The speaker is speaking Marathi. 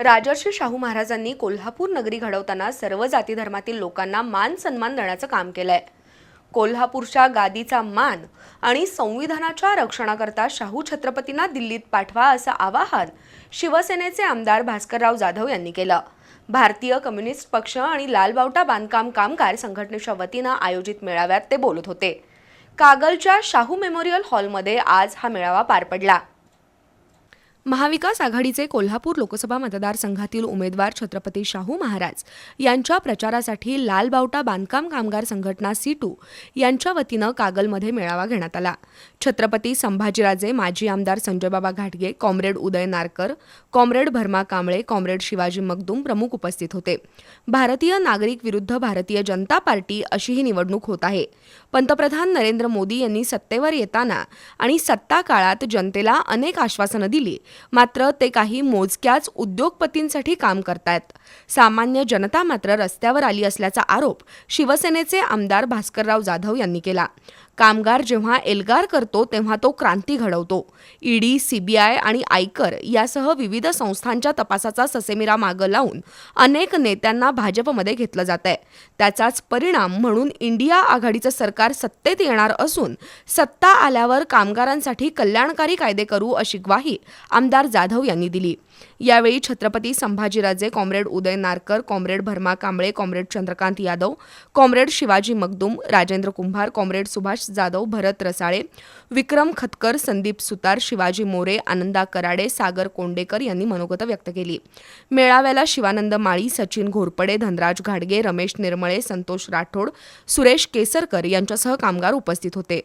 राजर्षी शाहू महाराजांनी कोल्हापूर नगरी घडवताना सर्व जाती धर्मातील लोकांना मान सन्मान देण्याचं काम केलंय. कोल्हापूरच्या गादीचा मान आणि संविधानाच्या रक्षणाकरता शाहू छत्रपतींना दिल्लीत पाठवा असं आवाहन शिवसेनेचे आमदार भास्करराव जाधव यांनी केलं. भारतीय कम्युनिस्ट पक्ष आणि लालबावटा बांधकाम कामगार संघटनेच्या वतीनं आयोजित मेळाव्यात ते बोलत होते. कागलच्या शाहू मेमोरियल हॉलमध्ये आज हा मेळावा पार पडला. महाविकास आघाडीचे कोल्हापूर लोकसभा मतदारसंघातील उमेदवार छत्रपती शाहू महाराज यांच्या प्रचारासाठी लालबावटा बांधकाम कामगार संघटना सीटू यांच्या वतीनं कागलमध्ये मेळावा घेण्यात आला. छत्रपती संभाजीराजे माजी आमदार संजयबाबा घाटगे comrade Uday Narkar comrade Bharma Kamble comrade Shivaji Magdum प्रमुख उपस्थित होते. भारतीय नागरिक विरुद्ध भारतीय जनता पार्टी अशी ही निवडणूक होत आहे. पंतप्रधान नरेंद्र मोदी यांनी सत्तेवर येताना आणि सत्ता काळात जनतेला अनेक आश्वासनं दिली मात्र ते काही मोजक्याच उद्योगपतींसाठी काम करतायत. सामान्य जनता मात्र रस्त्यावर आली असल्याचा आरोप शिवसेनेचे आमदार भास्करराव जाधव यांनी केला. कामगार जेव्हा एल्गार करतो तेव्हा तो क्रांती घडवतो. ईडी सीबीआय आणि आयकर यासह विविध संस्थांच्या तपासाचा ससेमिरा मागं लावून अनेक नेत्यांना भाजपमध्ये घेतलं जात आहे त्याचाच परिणाम म्हणून इंडिया आघाडीचं सरकार सत्तेत येणार असून सत्ता आल्यावर कामगारांसाठी कल्याणकारी कायदे करू अशी ग्वाही आमदार जाधव यांनी दिली. यावेळी Chhatrapati Sambhajiraje comrade Uday Narkar comrade Bharma Kamble comrade Chandrakant Yadav comrade Shivaji Magdum Rajendra Kumbhar comrade Subhash Jadhav Bharat Rasale Vikram Khatkar Sandeep Sutar Shivaji More Ananda Karade Sagar Kondekar यांनी मनोगत व्यक्त केली. मेळाव्याला शिवानंद माळी सचिन घोरपडे धनराज घाडगे रमेश निर्मळे संतोष राठोड सुरेश केसरकर यांच्यासह कामगार उपस्थित होते.